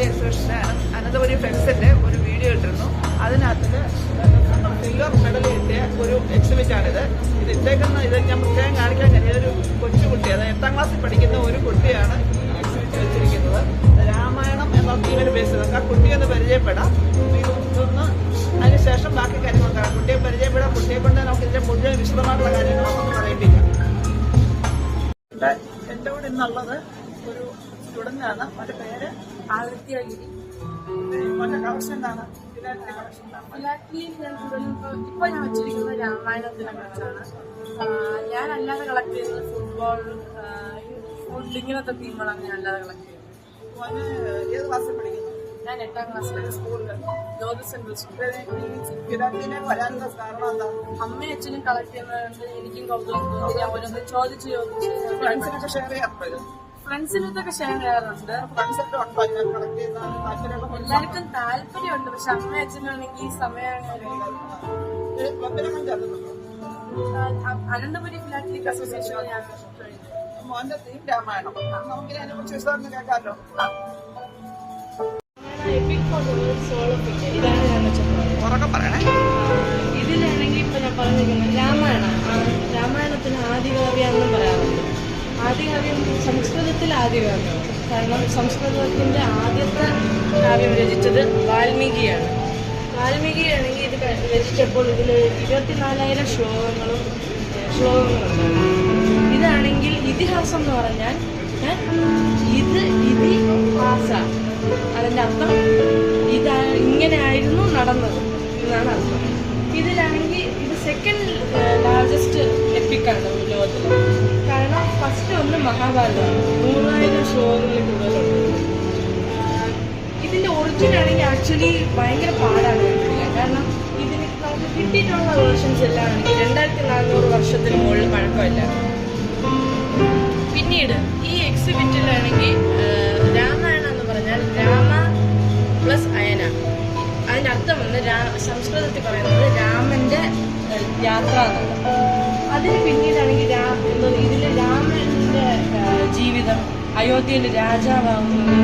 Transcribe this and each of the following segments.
Philately എക്സിബിഷന് അനന്തപുരി ഫെക്സിന്റെ ഒരു video ഇട്ടിരുന്നു. അതിനകത്ത് സിൽവർ മെഡൽ കിട്ടിയ ഒരു എക്സിബിറ്റാണിത് ഇത് ഇട്ടേക്കുന്ന ഇത് ഞാൻ പ്രത്യേകം കാണിക്കാൻ കഴിയും ഒരു കൊച്ചുകുട്ടി അതായത് എട്ടാം ക്ലാസ്സിൽ പഠിക്കുന്ന ഒരു കുട്ടിയാണ് എക്സിബിറ്റ് വെച്ചിരിക്കുന്നത്. രാമായണം എന്ന തീമിന് ബേസ് ചെയ്ത് ആ കുട്ടിയെ ഒന്ന് പരിചയപ്പെടാം. ഇത് ഇതൊന്ന് അതിനുശേഷം ബാക്കി കാര്യങ്ങൾ കുട്ടിയെ പരിചയപ്പെടാം. കുട്ടിയെ കൊണ്ട് നമുക്ക് ഇതിന്റെ മുഴുവൻ വിശദമായിട്ടുള്ള കാര്യങ്ങളൊന്നും പറയിപ്പിക്കാം. ഇവിടെ കൂടെ ഒരു സ്റ്റുഡന്റ് ആണ്. പേര് കൂടുതലും ഇപ്പൊ ഞാൻ വെച്ചിരിക്കുന്നത് രാമായണത്തിനെ കുറിച്ചാണ്. ഞാൻ അല്ലാതെ കളക്ട് ചെയ്യുന്നത് ഫുട്ബോൾ ഫുഡ് ഇങ്ങനത്തെ തീമുകളാണ് ഞാൻ അല്ലാതെ കളക്ട് ചെയ്യുന്നത് മോന് ഏത് ക്ലാസ്സിൽ പഠിക്കുന്നു? ഞാൻ എട്ടാം ക്ലാസ്സിലെ സ്കൂളിൽ ജ്യോതി സെൻട്രൽ സ്കൂളിൽ അമ്മയും അച്ഛനും കളക്ട് ചെയ്യുന്നത് എനിക്കും കൗതുകം തോന്നി ഞാൻ ഓരോന്ന് ചോദിച്ച് ചോദിച്ച് ഫ്രണ്ട്സിനൊക്കെ ഷെയർ ചെയ്യാറുണ്ടോ ഇത് ഫ്രണ്ട്സിനൊക്കെ ഷെയർ ചെയ്യാറുണ്ട്? എല്ലാവർക്കും താല്പര്യമുണ്ട്. പക്ഷെ അമ്മ അച്ഛനാണെങ്കിൽ ഈ സമയമാണ് അനന്തപുരി ഫിലാറ്റിലിക് അസോസിയേഷൻ ഞാൻ മോന്റെ തീം രാമായണം. നമുക്ക് അതിനെ കുറിച്ച് വിശദം കേൾക്കാമല്ലോ. ഉറക്കെ പറയണേ. ഇതിലാണെങ്കിൽ ഇപ്പൊ ഞാൻ പറഞ്ഞിരിക്കുന്നത് രാമായണം ആ, രാമായണത്തിന് ആദികാവ്യം എന്നും പറയാറുണ്ട് ആദികാവ്യം സംസ്കൃതത്തിൽ ആദികാവ്യമാണ് കാരണം സംസ്കൃതത്തിന്റെ ആദ്യത്തെ കാവ്യം രചിച്ചത് വാൽമീകിയാണ്. വാൽമീകിയാണെങ്കിൽ ഇത് രചിച്ചപ്പോൾ ഇതിൽ ഇരുപത്തിനാലായിരം ശ്ലോകങ്ങളും ശ്ലോകങ്ങളുണ്ടായിരുന്നു. ഇതാണെങ്കിൽ ഇതിഹാസം എന്ന് പറഞ്ഞാൽ ഇത് ഇതിഹാസ അതിന്റെ അർത്ഥം ഇതാ ഇങ്ങനെയായിരുന്നു നടന്നത് എന്നാണ് അർത്ഥം. ഇതിലാണെങ്കിൽ ഇത് സെക്കൻഡ് ലാർജസ്റ്റ് എപ്പിക്കാണ് ലോകത്തിൽ കാരണം ഫസ്റ്റ് ഒന്ന് മഹാഭാരതം. നൂറായിരം ശ്ലോകങ്ങളിൽ കൂടുതലുണ്ട് ഇതിന്റെ ഒറിജിനൽ ആണെങ്കിൽ ആക്ച്വലി ഭയങ്കര പാടാണ് കാരണം ഇതിന് നമുക്ക് കിട്ടിയിട്ടുള്ള വേർഷൻസ് എല്ലാം രണ്ടായിരത്തി നാനൂറ് വർഷത്തിന് മുകളിൽ പഴക്കമില്ല. പിന്നീട് ഈ എക്സിബിറ്റിലാണെങ്കിൽ രാമായണം എന്ന് പറഞ്ഞാൽ രാമ പ്ലസ് അയന. അതിന്റെ അർത്ഥം വന്ന് സംസ്കൃതത്തിൽ പറയുന്നത് രാമന്റെ യാത്ര എന്നാണ് അതിന് പിന്നീടാണെങ്കിൽ രാ ഇതിൽ രാമന്റെ ജീവിതം അയോധ്യയിൽ രാജാവാകുന്നത്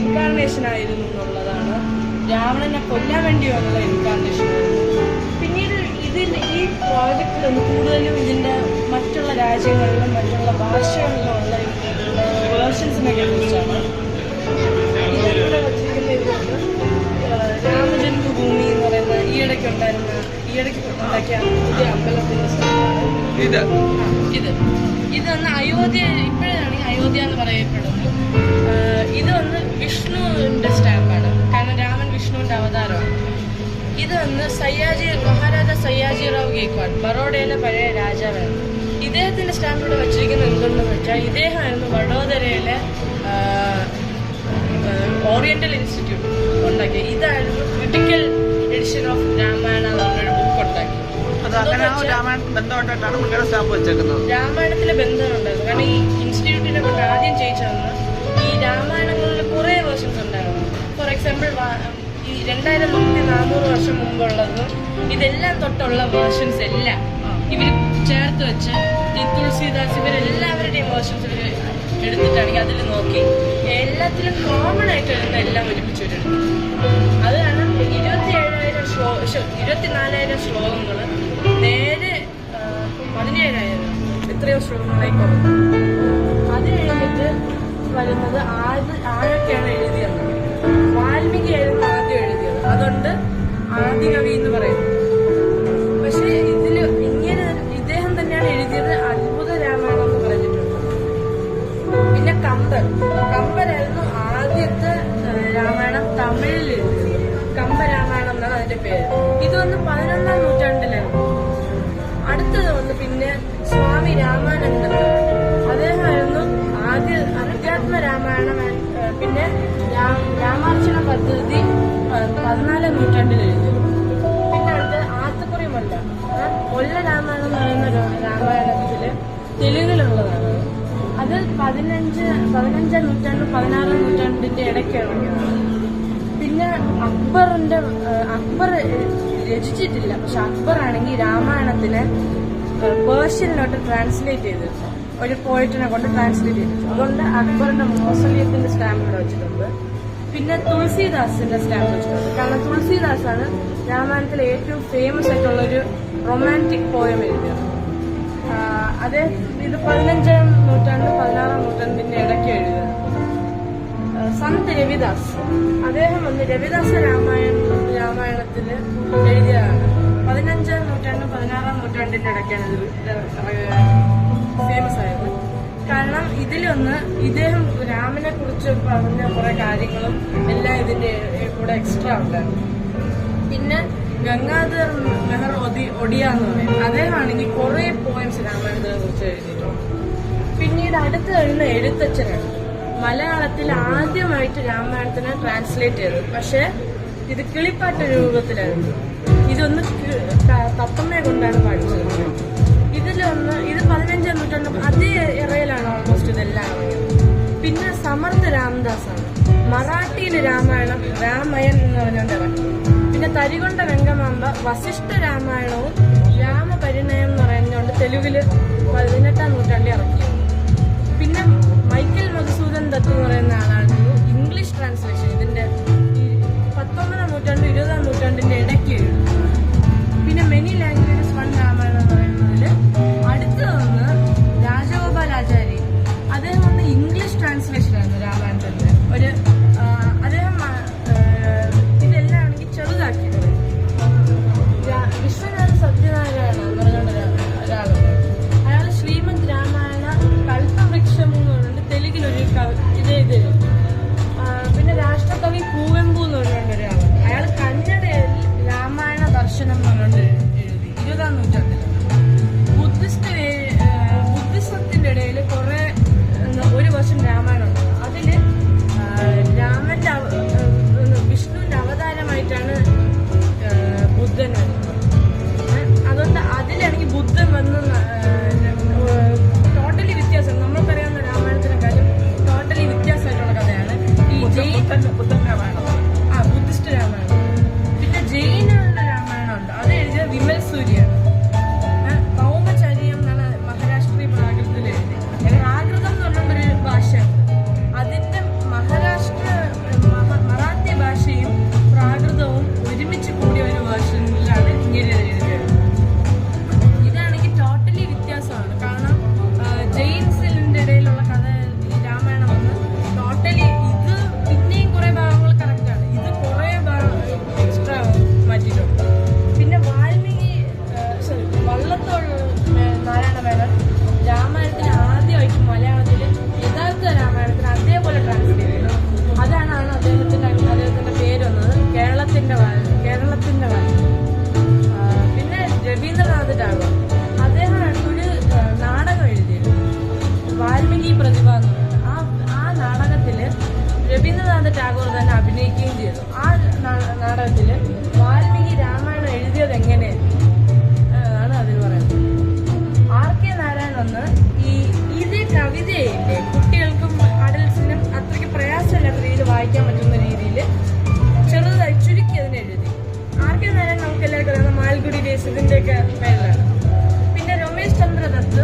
ഇൻകാർണേഷൻ ആയിരുന്നു എന്നുള്ളതാണ്. രാവണനെ കൊല്ലാൻ വേണ്ടി വന്നുള്ള ഇൻകാർണേഷൻ പിന്നീട് ഇതിൽ ഈ പ്രോജക്റ്റിൽ കൂടുതലും ഇതിന്റെ മറ്റുള്ള രാജ്യങ്ങളിലും മറ്റുള്ള ഭാഷകളിലും ഉള്ള വേർഷൻസിനെ കുറിച്ചാണ്. രാമജന്മഭൂമി എന്ന് പറയുന്ന ഈയിടയ്ക്ക് ഉണ്ടായിരുന്ന ഇത്. ഇത്. ഇത് വന്ന് അയോധ്യ ഇപ്പോഴാണെങ്കിൽ അയോധ്യ എന്ന് പറയപ്പെടുന്നു ആഹ് ഇത് വന്ന് വിഷ്ണുവിന്റെ സ്റ്റാമ്പാണ്. കാരണം രാമൻ വിഷ്ണുവിന്റെ അവതാരമാണ്. ഇത് വന്ന് സയ്യാജി മഹാരാജ സയ്യാജി റാവ് ഗേക്വാഡ് ബറോഡയിലെ പഴയ രാജാവാണ്. ഇദ്ദേഹത്തിന്റെ സ്റ്റാമ്പ് ഇവിടെ വെച്ചിരിക്കുന്നത് എന്തുകൊണ്ടെന്ന് വെച്ചാൽ ഇദ്ദേഹമായിരുന്നു വഡോദരയിലെ ഓറിയന്റൽ ഇൻസ്റ്റിറ്റ്യൂട്ട് ഉണ്ടാക്കിയത്. ഇതായിരുന്നു ക്രിട്ടിക്കൽ എഡിഷൻ ഓഫ് അങ്ങനെ രാമായണത്തിലെ ബന്ധമുണ്ടായിരുന്നു കാരണം ഈ ഇൻസ്റ്റിറ്റ്യൂട്ടിനെ കൊണ്ട് ആദ്യം ചോദിച്ചതെന്ന് ഈ രാമായണങ്ങളിൽ കുറേ വേർഷൻസ് ഉണ്ടായിരുന്നു. ഫോർ എക്സാമ്പിൾ ഈ രണ്ടായിരം മുന്നൂറ്റി നാനൂറ് വർഷം മുമ്പുള്ളതും ഇതെല്ലാം തൊട്ടുള്ള വേർഷൻസ് എല്ലാം ഇവർ ചേർത്ത് വെച്ച് ഈ തുളസിദാസ് ഇവരെല്ലാവരുടെയും വേർഷൻസ് ഇവർ എടുത്തിട്ടാണെങ്കിൽ അതിൽ നോക്കി എല്ലാത്തിലും കോമൺ ആയിട്ട് വരുന്ന എല്ലാം ഒരുമിച്ച് വരുന്നുണ്ട്. അത് കാരണം ഇരുപത്തി ഏഴായിരം ശ്ലോ ഇരുപത്തിനാലായിരം ശ്ലോകങ്ങൾ നേരെ പതിനേഴായിരം. എത്രയോ ശ്ലോകങ്ങളായി കുറഞ്ഞു അത് കഴിഞ്ഞിട്ട് വരുന്നത് ആര് ആരൊക്കെയാണ് എഴുതിയത്? വാൽമീകിയായിരുന്നു ആദ്യം എഴുതിയത്. അതുകൊണ്ട് ആദികവി എന്ന് പറയുന്നത് പക്ഷേ ഇതിൽ ഇങ്ങനെ ഇദ്ദേഹം തന്നെയാണ് എഴുതിയത് അത്ഭുത രാമായണം എന്ന് പറഞ്ഞിട്ടുണ്ട്. പിന്നെ കമ്പൻ പദ്ധതി പതിനാലാം നൂറ്റാണ്ടിൽ എഴുതി. പിന്നെ അടുത്ത് ആത്തുപുറി മല്ല കൊല്ല രാമായണം എന്ന് പറയുന്ന ഒരു രാമായണത്തിൽ തെലുങ്കിലുള്ളതാണ് അത് പതിനഞ്ച് പതിനഞ്ചാം നൂറ്റാണ്ട് പതിനാറാം നൂറ്റാണ്ടിന്റെ ഇടയ്ക്കാണ്. പിന്നെ അക്ബറിന്റെ അക്ബർ രചിച്ചിട്ടില്ല. പക്ഷെ അക്ബർ ആണെങ്കിൽ രാമായണത്തിനെ പേർഷ്യനിലോട്ട് ട്രാൻസ്ലേറ്റ് ചെയ്തിട്ടുണ്ട് ഒരു പോയിട്ടിനെ കൊണ്ട് ട്രാൻസ്ലേറ്റ് ചെയ്തിട്ടുണ്ട് അതുകൊണ്ട് അക്ബറിന്റെ മോസലിയത്തിന്റെ സ്റ്റാമ്പ് ഇവിടെ വെച്ചിട്ടുണ്ട്. പിന്നെ തുളസീദാസിന്റെ സ്റ്റാമ്പ് വെച്ചിട്ടുണ്ട്. കാരണം തുളസീദാസാണ് രാമായണത്തിലെ ഏറ്റവും ഫേമസ് ആയിട്ടുള്ള ഒരു റൊമാന്റിക് പോയം എഴുതിയത് അത് ഇത് പതിനഞ്ചാം നൂറ്റാണ്ട് പതിനാറാം നൂറ്റാണ്ടിന്റെ ഇടയ്ക്ക് എഴുതിയത്. സന്ത് രവിദാസ്. അദ്ദേഹം വന്ന് രവിദാസ രാമായണ രാമായണത്തിൽ എഴുതിയതാണ്. പതിനഞ്ചാം നൂറ്റാണ്ടും പതിനാറാം നൂറ്റാണ്ടിന്റെ ഇടയ്ക്കാണ് ഇത് ഫേമസ് ആയത്. കാരണം ഇതിലൊന്ന് ഇദ്ദേഹം രാമനെ കുറിച്ച് പറഞ്ഞ കുറെ കാര്യങ്ങളും എല്ലാം ഇതിന്റെ കൂടെ എക്സ്ട്രാ ഉണ്ട്. പിന്നെ ഗംഗാധർ മെഹർ ഒതി ഒഡിയ എന്ന് പറയും. അദ്ദേഹമാണെങ്കിൽ കുറെ പോയിന്റ്സ് രാമായണത്തിനെ കുറിച്ച് എഴുതിയിട്ടുണ്ട്. പിന്നീട് അടുത്ത് കഴിയുന്ന എഴുത്തച്ഛനാണ്. മലയാളത്തിൽ ആദ്യമായിട്ട് രാമായണത്തിനെ ട്രാൻസ്ലേറ്റ് ചെയ്തു പക്ഷെ ഇത് കിളിപ്പാട്ട രൂപത്തിലായിരുന്നു. ഇതൊന്ന് തത്തമ്മ ഇതിഹാസമാണ് മറാഠിയിൽ രാമായണം രാമയൻ എന്ന് പറഞ്ഞുകൊണ്ടാണ് പിന്നെ തരികൊണ്ട വെങ്കമാമ്പ വസിഷ്ഠ രാമായണവും രാമപരിണയം എന്ന് പറയുന്നതുകൊണ്ട് തെലുങ്കിൽ പതിനെട്ടാം നൂറ്റാണ്ടിൽ ഇറക്കി. പിന്നെ മൈക്കൽ മധുസൂദൻ ദത്ത് എന്ന് പറയുന്ന ആളാണ്. ഇംഗ്ലീഷ് ട്രാൻസ്ലേഷൻ ഇതിന്റെ പത്തൊമ്പതാം നൂറ്റാണ്ട് ഇരുപതാം നൂറ്റാണ്ടിന്റെ ഇടയ്ക്ക് എഴുതും. Pode. പറയുന്നത് ഈ ഇതേ കവിതയില്ലേ കുട്ടികൾക്കും അഡൽസിനും അത്രയ്ക്ക് പ്രയാസമില്ലാത്ത രീതിയിൽ വായിക്കാൻ പറ്റുന്ന രീതിയിൽ ചെറുതായി ചുരുക്കി അതിനെ എഴുതി. നേരം നമുക്ക് എല്ലാവർക്കും അറിയാവുന്ന മാൽഗുഡി ദേശത്തിന്റെയൊക്കെ പേരിലാണ്. പിന്നെ രമേശ് ചന്ദ്രദത്ത്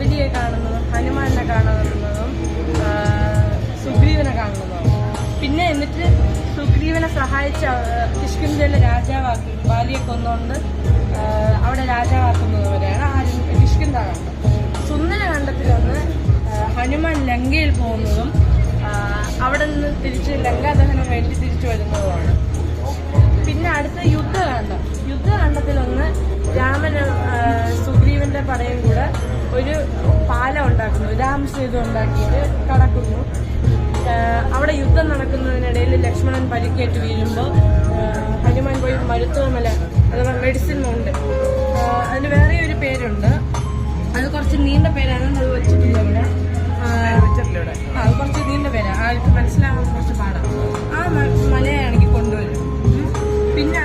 ശബരിയെ കാണുന്നതും ഹനുമാനെ കാണുന്നതും സുഗ്രീവനെ കാണുന്നതും. പിന്നെ എന്നിട്ട് സുഗ്രീവനെ സഹായിച്ച കിഷ്കിന്ധ്യയിലെ രാജാവാക്കി ബാലിയെ കൊന്നുകൊണ്ട് അവിടെ രാജാവാക്കുന്നത് വരെയാണ് ആരും കിഷ്കിന്ധ കണ്ടത്. സുന്ദര കണ്ടത്തിൽ വന്ന് ഹനുമാൻ ലങ്കയിൽ പോകുന്നതും അവിടെ നിന്ന് തിരിച്ച് ലങ്കാദഹനം വേണ്ടി തിരിച്ചു വരുന്നതുമാണ്. പിന്നെ അടുത്ത യുദ്ധകാന്ഡം. യുദ്ധകാന്ഡത്തിലൊന്ന് രാമന് ആ, സുഗ്രീവന്റെ പടയും കൂടെ ഒരു പാലം ഉണ്ടാക്കുന്നു രാം സേതു ഉണ്ടാക്കിയിട്ട് കടക്കുന്നു. അവിടെ യുദ്ധം നടക്കുന്നതിനിടയിൽ ലക്ഷ്മണൻ പരിക്കേറ്റ് വീഴുമ്പോൾ ഹനുമാൻ പോയി മരുത്തുവമല അഥവാ മെഡിസിൻ ഉണ്ട്. അതിന് വേറെ ഒരു പേരുണ്ട്. അത് കുറച്ച് നീണ്ട പേരാണ് അത് വെച്ചിട്ടില്ല ഇവിടെ. അത് കുറച്ച് നീണ്ട പേരാണ് ആൾക്ക് മനസ്സിലാവാൻ കുറച്ച് പാടാണ് ആ മലയാണെങ്കിൽ കൊണ്ടുവരും. പിന്നെ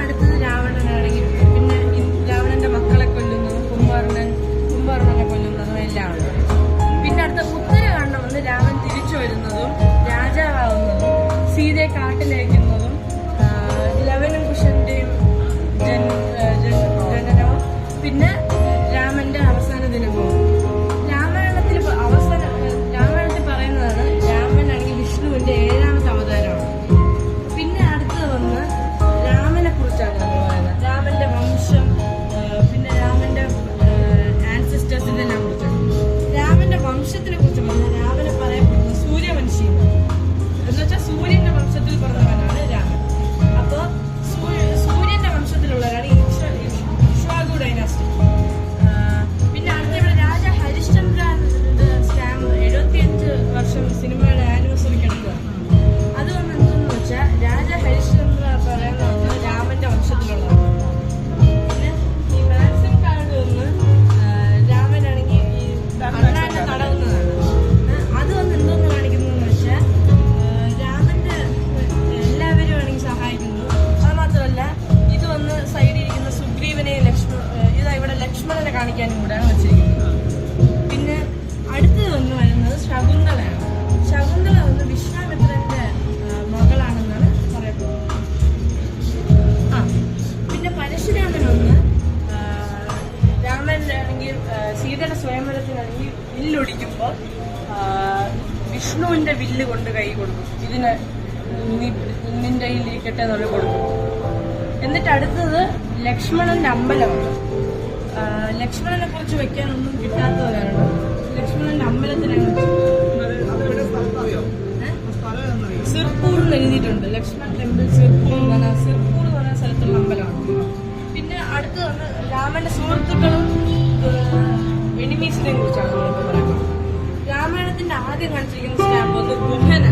കാണിക്കാനും കൂടെയാണ് വെച്ചിരിക്കുന്നത്. പിന്നെ അടുത്തത് വന്ന് വരുന്നത് ശകുന്തളയാണ്. ശകുന്തള വന്ന് വിശ്വാമിത്രന്റെ മകളാണെന്നാണ് പറയപ്പെടുന്നത് ആ പിന്നെ ആ, ആണെങ്കിൽ സീതയുടെ സ്വയംവരത്തിനാണെങ്കിൽ വില്ലൊടിക്കുമ്പോൾ വിഷ്ണുവിന്റെ വില്ല് കൊണ്ട് കൈ കൊടുക്കും. ഇതിന് നിന്റെ കയ്യിൽ ഇരിക്കട്ടെ എന്നുള്ള കൊടുക്കും. എന്നിട്ട് അടുത്തത് ലക്ഷ്മണന്റെ അമ്പലമാണ്. ലക്ഷ്മണനെ കുറിച്ച് വെക്കാനൊന്നും കിട്ടാത്തവരാണ്. ലക്ഷ്മണന്റെ അമ്പലത്തിനെ? സിർപ്പൂർ എന്ന് എഴുതിയിട്ടുണ്ട്. ലക്ഷ്മൺ ടെമ്പിൾ സിർപ്പൂർ എന്ന് പറഞ്ഞ സിർപ്പൂർ എന്ന് പറഞ്ഞ സ്ഥലത്തുള്ള അമ്പലമാണ്. പിന്നെ അടുത്ത് വന്ന് രാമന്റെ സുഹൃത്തുക്കളും എനിമീസിനെ കുറിച്ചാണ് പറയുന്നത്. രാമായണത്തിന്റെ ആദ്യം കാണിച്ചിരിക്കുന്ന സ്റ്റാമ്പ് വന്ന് ഗുഹനാണ്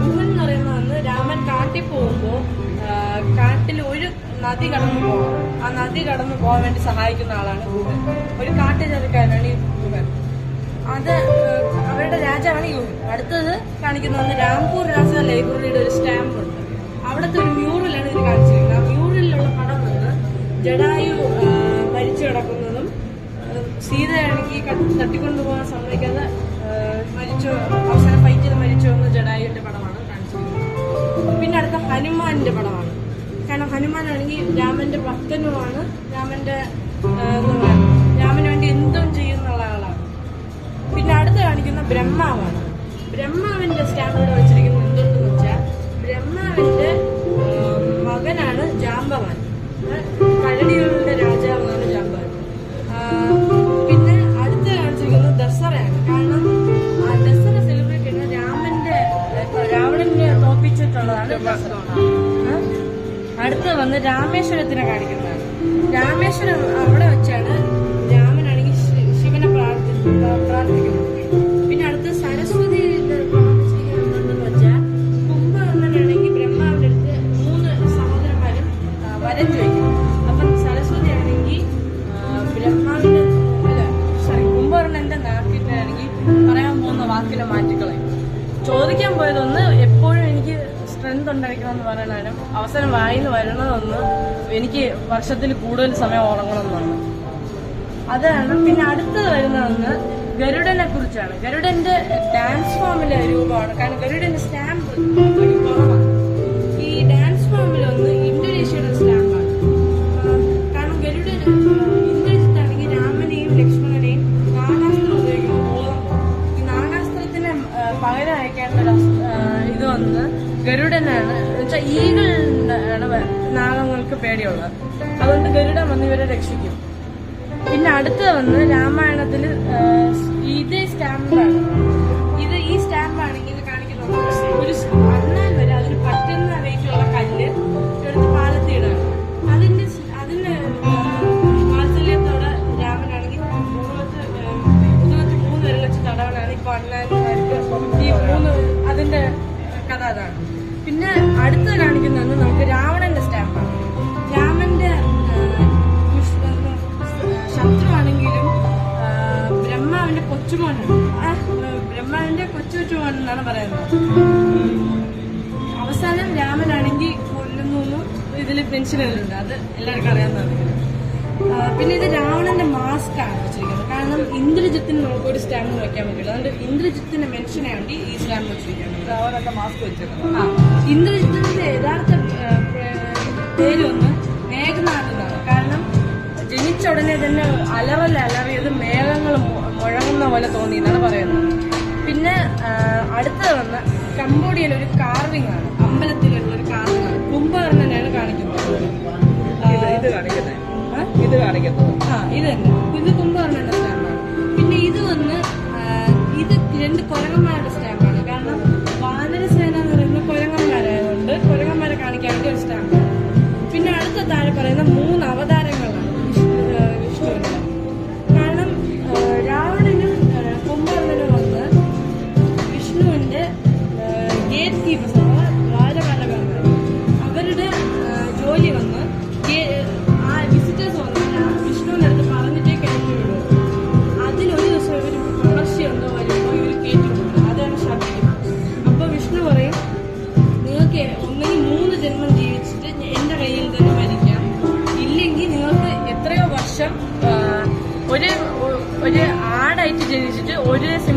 ഗുഹൻ എന്ന് വന്ന് രാമൻ കാട്ടിൽ പോകുമ്പോൾ കാട്ടിൽ ഒരു നദി കടന്നു പോകണം ആ നദി കടന്നു പോകാൻ വേണ്ടി സഹായിക്കുന്ന ആളാണ് ഗൂഗൻ ഒരു കാട്ടുചെറുക്കാരനാണ് ഈ ഗൂഗൻ അത് അവരുടെ രാജാവാണ് യൂൻ അടുത്തത് കാണിക്കുന്നത് രാംപൂർ രാജ ലൈബ്രറിയുടെ ഒരു സ്റ്റാമ്പ് ഉണ്ട്. അവിടുത്തെ ഒരു മ്യൂറലാണ് ഇത് കാണിച്ചിരിക്കുന്നത്. ആ മ്യൂറലിലുള്ള പടം വന്ന് ജഡായു മരിച്ചു കിടക്കുന്നതും സീതയാണെങ്കിൽ തട്ടിക്കൊണ്ടുപോകാൻ സമ്മതിക്കാതെ മരിച്ചു അവസാനം ഫൈറ്റ് ചെയ്ത് മരിച്ചു വന്ന ജഡായുവിന്റെ പടമാണ് കാണിച്ചിരിക്കുന്നത്. പിന്നെ അടുത്ത ഹനുമാന്റെ പടമാണ്. കാരണം ഹനുമാനാണെങ്കിൽ രാമന്റെ ഭക്തനുമാണ്. രാമന്റെ രാമന് വേണ്ടി എന്തും ചെയ്യുന്ന ആളാണ്. പിന്നെ അടുത്ത് കാണിക്കുന്ന ബ്രഹ്മാവാണ്. ബ്രഹ്മാവിന്റെ സ്റ്റാമ്പ് ഇവിടെ വെച്ചിരിക്കുന്നത് എന്തുകൊണ്ടെന്ന് വെച്ചാൽ ബ്രഹ്മാവിന്റെ രാമേശ്വരത്തിനെ കാണിക്കുന്നതാണ് രാമേശ്വരം വർഷത്തിൽ കൂടുതൽ സമയം ഉറങ്ങണമെന്നാണ് അതാണ്. പിന്നെ അടുത്തത് വരുന്നതെന്ന് ഗരുഡനെ കുറിച്ചാണ്. ഗരുഡന്റെ ഡാൻസ് ഫോമിലെ രൂപമാണ് കാരണം ഗരുഡന്റെ സ്റ്റാമ്പ് ഈ ഡാൻസ് ഫോമിൽ ഒന്ന് കാരണം രാമനെയും ലക്ഷ്മണനെയും ഈ ഇത് വന്ന് ഗരുഡനാണ്. എന്നുവെച്ചാൽ ഈഗിൾ. നാഗങ്ങൾക്ക് പേടിയുള്ളത്. അതുകൊണ്ട് ഗരുഡൻ വന്ന് ഇവരെ രക്ഷിക്കും. പിന്നെ അടുത്ത് വന്ന് രാമായണത്തിൽ ഇതേ സ്റ്റാമ്പാണ്. ഇത് ഈ സ്റ്റാമ്പാണെങ്കിൽ ഇത് കാണിക്കുന്നത്. ഒരു അണ്ണാൻ വരെ അതിന് പറ്റുന്ന റേറ്റുള്ള കല്ല് എടുത്ത് പാലത്തിയിടാണ് അതിന്റെ അതിന് വാത്സല്യത്തോടെ രാമനാണെങ്കിൽ മുഖത്ത് മുഖത്ത് മൂന്ന് വരെ വെച്ച് തടവനാണ് ഇപ്പൊ അണ്ണാൻ ഈ മൂന്ന് അതിന്റെ കഥ അതാണ്. പിന്നെ അടുത്ത് എന്നാണ് പറയുന്നത്. അവസാനം രാമനാണെങ്കിൽ കൊല്ലുന്നു. ഇതിൽ പെൻഷൻ ഉണ്ട് അത് എല്ലാവർക്കും അറിയാവുന്നതാണ് പിന്നെ ഇത് രാവണന്റെ മാസ്ക് ആണ് വെച്ചിരിക്കുന്നത്. കാരണം ഇന്ദ്രജിത്തിന് നമുക്ക് ഒരു സ്റ്റാമ്പ് വെക്കാൻ പറ്റില്ല. അതുകൊണ്ട് ഇന്ദ്രജിത്തിന്റെ വേണ്ടി ഈ സ്റ്റാമ്പ് വെച്ചിരിക്കുന്നത് മാസ്ക് വെച്ചിരുന്നു ആ ഇന്ദ്രജിത്തിന്റെ യഥാർത്ഥ പേര് ഒന്ന് മേഘനാഥ് കാരണം ജനിച്ച ഉടനെ തന്നെ അലവല്ല അലറിയത് മേഘങ്ങൾ മുഴങ്ങുന്ന പോലെ തോന്നി എന്നാണ് പറയുന്നത്. പിന്നെ അടുത്തത് വന്ന് കംബോഡിയയിൽ ഒരു കാർവിംഗ് ആണ്. അമ്പലത്തിലുള്ള ഒരു കാർവിംഗ് ആണ്. കുംഭകർണനാണ് കാണിക്കുന്നത്. ആ, ഇത് ഇത് കാണിക്കുന്നത് ഇത് കാണിക്കുന്നത്. ആ ഇത് തന്നെ. ഇത് കുംഭകർണന്റെ സ്റ്റാമ്പാണ് പിന്നെ ഇത് വന്ന് ഇത് രണ്ട് കുരങ്ങന്മാരുടെ സ്റ്റാമ്പാണ്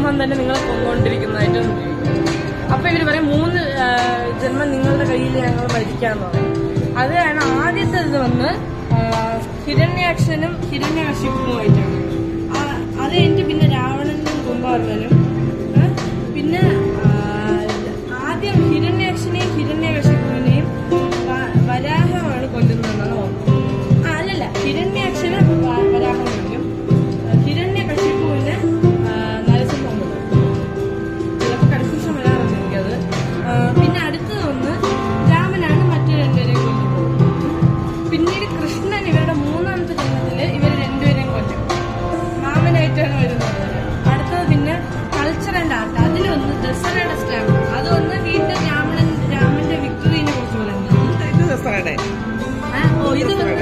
സിംഹം തന്നെ നിങ്ങളെ കൊന്നുകൊണ്ടിരിക്കുന്നതായിട്ട് അപ്പൊ ഇവർ പറയും മൂന്ന് ജന്മം നിങ്ങളുടെ കയ്യിൽ ഞങ്ങൾ മരിക്കാന്ന് പറയും. അതാണ് ആദ്യത്തെ ഇത് വന്ന് ഹിരണ്യാക്ഷനും ഹിരണ്യാക്ഷിപ്പുമായിട്ടാണ് അത് കഴിഞ്ഞിട്ട് പിന്നെ രാവണനും കുംഭകർണനും പിന്നെ ആ,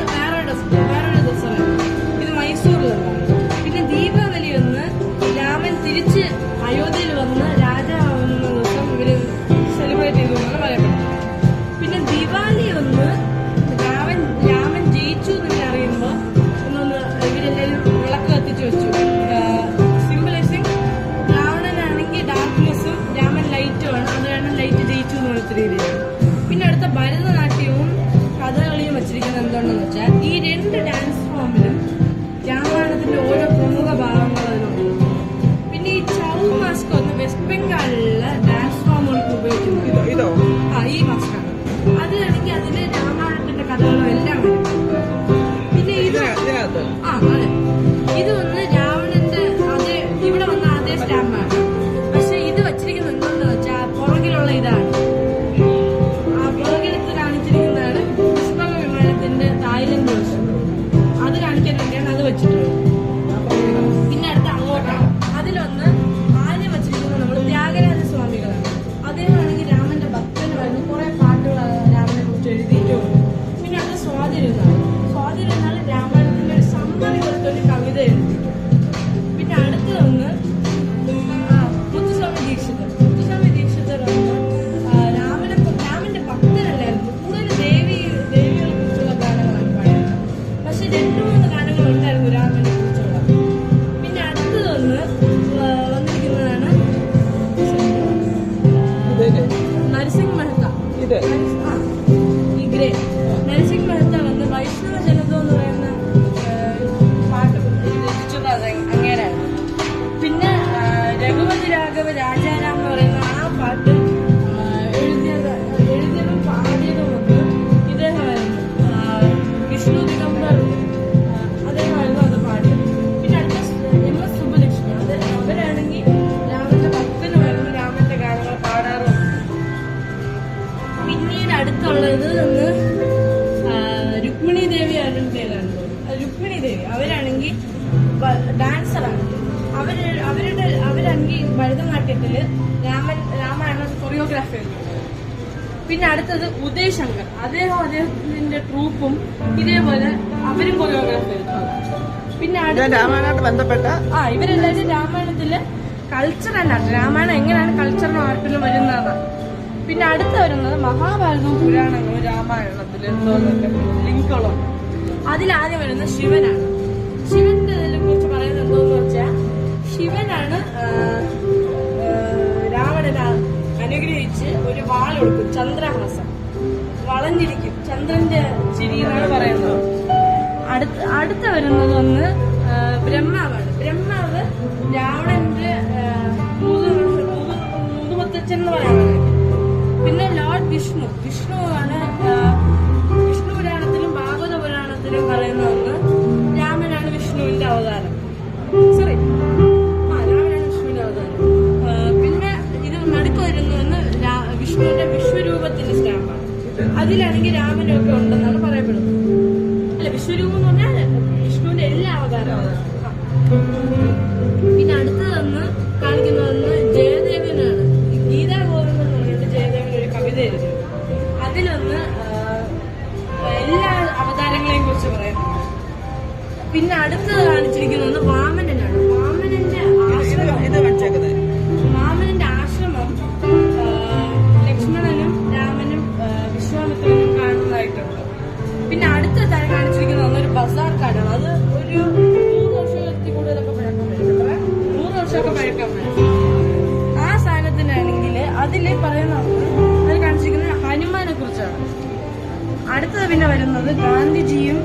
today. അവരും പിന്നെ രാമായണമായിട്ട് ബന്ധപ്പെട്ട ആ ഇവരെല്ലാവരും രാമായണത്തിൽ കൾച്ചർ അല്ല രാമായണം എങ്ങനെയാണ് കൾച്ചറിനും ആർട്ടിലും വരുന്നതാണ് പിന്നെ അടുത്ത് വരുന്നത് മഹാഭാരതവും പുരാണങ്ങളും രാമായണത്തിൽ ലിങ്കളും അതിലാദ്യം വരുന്നത് ശിവനാണ്. ശിവന്റെ ഇതിനെ കുറിച്ച് പറയുന്നത് എന്തോന്ന് വെച്ചാൽ ശിവനാണ് രാവണനെ അനുഗ്രഹിച്ച് ഒരു വാൾ കൊടുക്കും ചന്ദ്രഹാസം. വളഞ്ഞിരിക്കും. ചന്ദ്രന്റെ ചിരി എന്നാണ് പറയുന്നത്. അടുത്ത് അടുത്ത വരുന്നത് ഒന്ന് ബ്രഹ്മാവാണ്. ബ്രഹ്മാവ് രാവണന്റെ മുതുമുത്തച്ഛൻ എന്ന് പറയുന്നത് പിന്നെ ലോർഡ് വിഷ്ണു. വിഷ്ണുവാണ് വിഷ്ണു പുരാണത്തിലും ഭാഗവത പുരാണത്തിലും പറയുന്നത് അടുത്തത് പിന്നെ വരുന്നത് ഗാന്ധിജിയും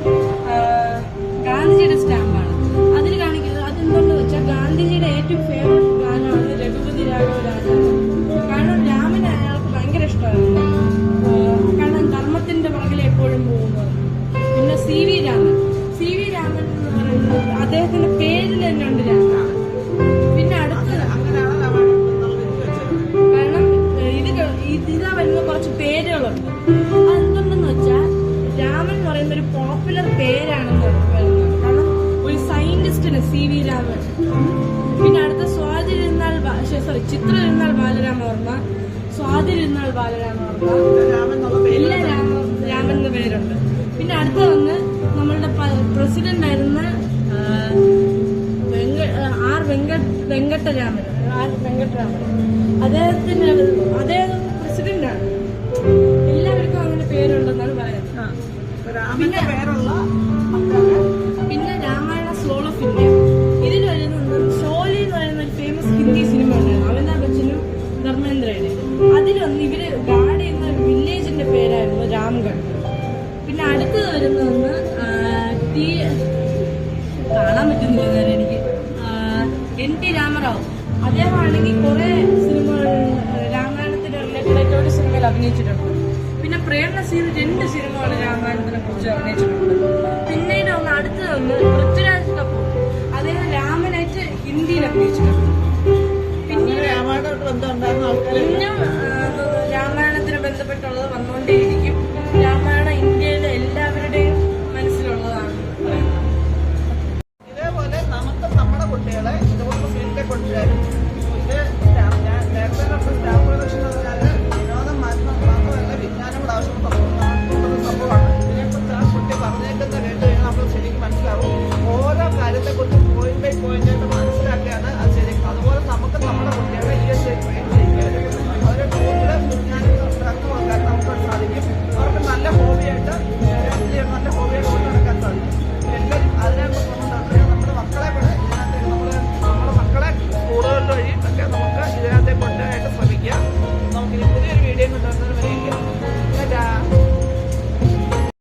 ഗാന്ധിജിയുടെ സ്റ്റാമ്പാണ്. അതിൽ കാണിക്കുന്നത് അതെന്തുകൊണ്ട് വെച്ചാൽ ഗാന്ധിജിയുടെ ഏറ്റവും ഫേവറേറ്റ് സി വി രാമൻ പിന്നെ അടുത്ത സ്വാതി ഇരുന്നാൾ സോറി ചിത്ര ഇരുന്നാൾ ബാലരാമവർമ്മ സ്വാതി ഇരുന്നാൾ ബാലരാമവർമ്മ എല്ലാ രാമ രാമൻ എന്ന പേരുണ്ട്. പിന്നെ അടുത്ത വന്ന് നമ്മളുടെ പ്രസിഡന്റ് ആയിരുന്ന ആർ വെങ്ക വെങ്കട്ടരാമൻ ആർ വെങ്കട്ടരാമൻ. അദ്ദേഹത്തിന്റെ അദ്ദേഹം പ്രസിഡന്റ് ആണ്. എല്ലാവർക്കും അങ്ങനെ പേരുണ്ടെന്നാണ് പറയുന്നത്. പിന്നെ പേരുള്ള അഭിനയിച്ചിട്ടുണ്ട്. പിന്നെ പ്രേരണ സീൻ രണ്ട് സിനിമകൾ രാമായണത്തിനെ കുറിച്ച് അഭിനയിച്ചിട്ടുണ്ട്. പിന്നീട് ഒന്ന് അടുത്ത് വന്ന് പൃഥ്വിരാജ് അദ്ദേഹം രാമനായിട്ട് ഹിന്ദിയിൽ അഭിനയിച്ചിട്ടുണ്ട്. പിന്നെ രാമായണത്തിന് ബന്ധപ്പെട്ടുള്ളത് വന്നുകൊണ്ടേയിരിക്കും.